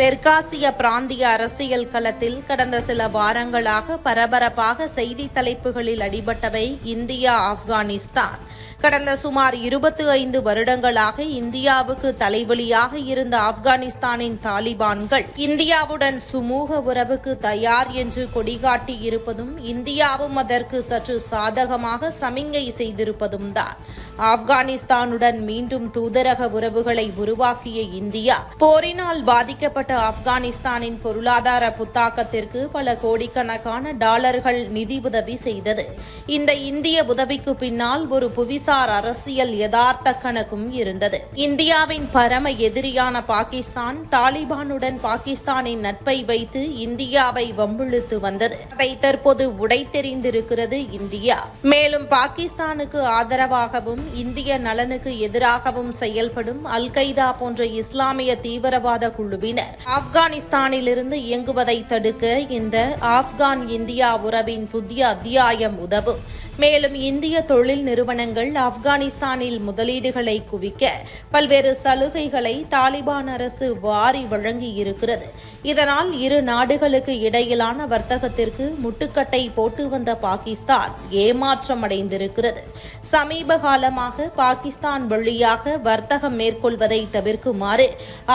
தெற்காசிய பிராந்திய அரசியல் களத்தில் கடந்த சில வாரங்களாக பரபரப்பாக செய்தி தலைப்புகளில் அடிபட்டவை இந்தியா ஆப்கானிஸ்தான். கடந்த சுமார் இருபத்தி ஐந்து வருடங்களாக இந்தியாவுக்கு தலைவலியாக இருந்த ஆப்கானிஸ்தானின் தாலிபான்கள் இந்தியாவுடன் சுமூக உறவுக்கு தயார் என்று கொடிகாட்டி இருப்பதும் இந்தியாவும் அதற்கு சற்று சாதகமாக சமிங்கை செய்திருப்பதும் தான். ஆப்கானிஸ்தானுடன் மீண்டும் தூதரக உறவுகளை உருவாக்கிய இந்தியா போரினால் பாதிக்கப்பட்ட ஆப்கானிஸ்தானின் பொருளாதார புத்தாக்கத்திற்கு பல கோடிக்கணக்கான டாலர்கள் நிதி உதவி செய்தது. இந்த இந்திய உதவிக்கு பின்னால் ஒரு புவிசார் அரசியல் யதார்த்த கணக்கும் இருந்தது. இந்தியாவின் பரம எதிரியான பாகிஸ்தான் தாலிபானுடன் பாகிஸ்தானின் நட்பை வைத்து இந்தியாவை வம்பிழுத்து வந்தது. அதை தற்போது உடைத்தெறிந்திருக்கிறது இந்தியா. மேலும் பாகிஸ்தானுக்கு ஆதரவாகவும் இந்திய நலனுக்கு எதிராகவும் செயல்படும் அல் கைதா போன்ற இஸ்லாமிய தீவிரவாத குழுவினர் ஆப்கானிஸ்தானிலிருந்து இயங்குவதை தடுக்க இந்த ஆப்கான் இந்தியா உறவின் புதிய அத்தியாயம் உதவும். மேலும் இந்திய தொழில் நிறுவனங்கள் ஆப்கானிஸ்தானில் முதலீடுகளை குவிக்க பல்வேறு சலுகைகளை தாலிபான் அரசு வாரி வழங்கி இருக்கிறது இதனால் இரு நாடுகளுக்கு இடையிலான வர்த்தகத்திற்கு முட்டுக்கட்டை போட்டு வந்த பாகிஸ்தான் ஏமாற்றம் அடைந்திருக்கிறது சமீப காலமாக பாகிஸ்தான் வழியாக வர்த்தகம் மேற்கொள்வதை தவிர்க்குமாறு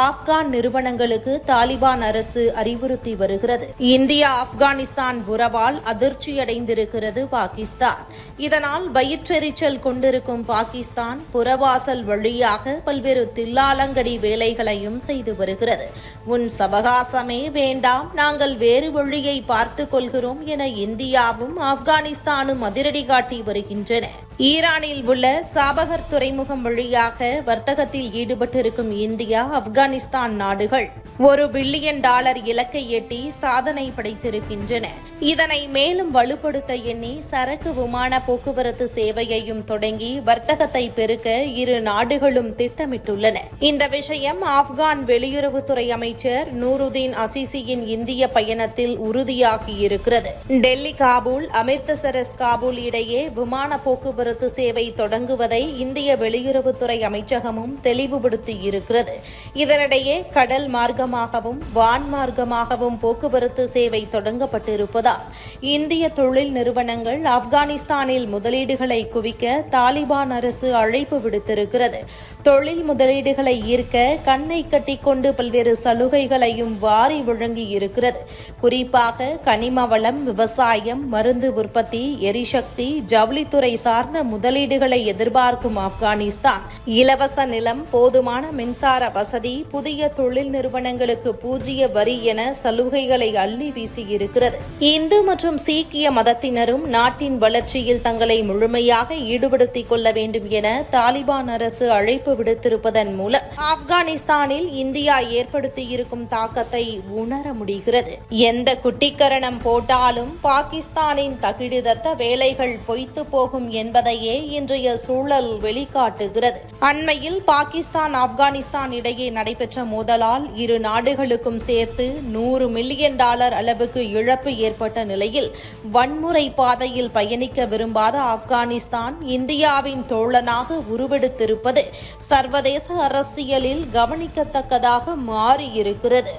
ஆப்கான் நிறுவனங்களுக்கு தாலிபான் அரசு அறிவுறுத்தி வருகிறது. இந்தியா ஆப்கானிஸ்தான் உறவால் அதிர்ச்சியடைந்திருக்கிறது பாகிஸ்தான். இதனால் வயிற்றெரிச்சல் கொண்டிருக்கும் பாகிஸ்தான் புறவாசல் வழியாக பல்வேறு தில்லாலங்கடி வேலைகளையும் செய்து வருகிறது. உன் சவகாசமே வேண்டாம் நாங்கள் வேறு வழியை பார்த்துக் கொள்கிறோம் என இந்தியாவும் ஆப்கானிஸ்தானும் அதிரடி காட்டி வருகின்றன. ஈரானில் உள்ள சாபகர் துறைமுகம் வழியாக வர்த்தகத்தில் ஈடுபட்டிருக்கும் இந்தியா ஆப்கானிஸ்தான் நாடுகள். ஒரு பில்லியன் டாலர் இலக்கை எட்டி சாதனை படைத்திருக்கின்றன. இதனை மேலும் வலுப்படுத்த எண்ணி சரக்கு விமான போக்குவரத்து சேவையையும் தொடங்கி வர்த்தகத்தை பெருக்க இரு நாடுகளும் திட்டமிட்டுள்ளன. இந்த விஷயம் ஆப்கான் வெளியுறவுத்துறை அமைச்சர் நூருதீன் அசிசியின் இந்திய பயணத்தில் உறுதியாகியிருக்கிறது டெல்லி காபூல் அமிர்தசரஸ் காபூல் இடையே விமான போக்குவரத்து சேவை தொடங்குவதை இந்திய வெளியுறவுத்துறை அமைச்சகமும் தெளிவுபடுத்தி இருக்கிறது. இதனிடையே கடல் மார்க்கமாகவும் வான் மார்க்கமாகவும் போக்குவரத்து சேவை தொடங்கப்பட்டிருப்பதால் இந்திய தொழில் நிறுவனங்கள் ஆப்கானிஸ்தானில் முதலீடுகளை குவிக்க தாலிபான் அரசு அழைப்பு விடுத்திருக்கிறது. தொழில் முதலீடுகளை ஈர்க்க கண்ணை கட்டிக்கொண்டு பல்வேறு சலுகைகளையும் வாரி வழங்கி இருக்கிறது. குறிப்பாக கனிம வளம் விவசாயம் மருந்து உற்பத்தி எரிசக்தி ஜவுளித்துறை சார்ந்த முதலீடுகளை எதிர்பார்க்கும் ஆப்கானிஸ்தான். இலவச நிலம் போதுமான மின்சார வசதி புதிய தொழில் நிறுவனங்களுக்கு பூஜ்ய வரி என சலுகைகளை அள்ளி வீசியிருக்கிறது இந்து மற்றும் சீக்கிய மதத்தினரும் நாட்டின் வளர்ச்சியில் தங்களை முழுமையாக ஈடுபடுத்திக் கொள்ள வேண்டும் என தாலிபான் அரசு அழைப்பு விடுத்திருப்பதன் மூலம் ஆப்கானிஸ்தானில் இந்தியா ஏற்படுத்தியிருக்கும் தாக்கத்தை உணர முடிகிறது. எந்த குட்டிக்கரணம் போட்டாலும் பாகிஸ்தானின் தகிடுதத்த வேலைகள் பொய்த்து போகும் என்பதையே இன்றைய சூழல் வெளிக்காட்டுகிறது. அண்மையில் பாகிஸ்தான் ஆப்கானிஸ்தான் இடையே நடைபெற்ற மோதலால் இரு நாடுகளுக்கும் சேர்த்து நூறு மில்லியன் டாலர் அளவுக்கு இழப்பு ஏற்பட்ட நிலையில் வன்முறை பாதையில் பயணிக்க விரும்பாத ஆப்கானிஸ்தான் இந்தியாவின் தோழனாக உருவெடுத்திருப்பது சர்வதேச அரசு அரசியலில் கவனிக்கத்தக்கதாக மாறியிருக்கிறது.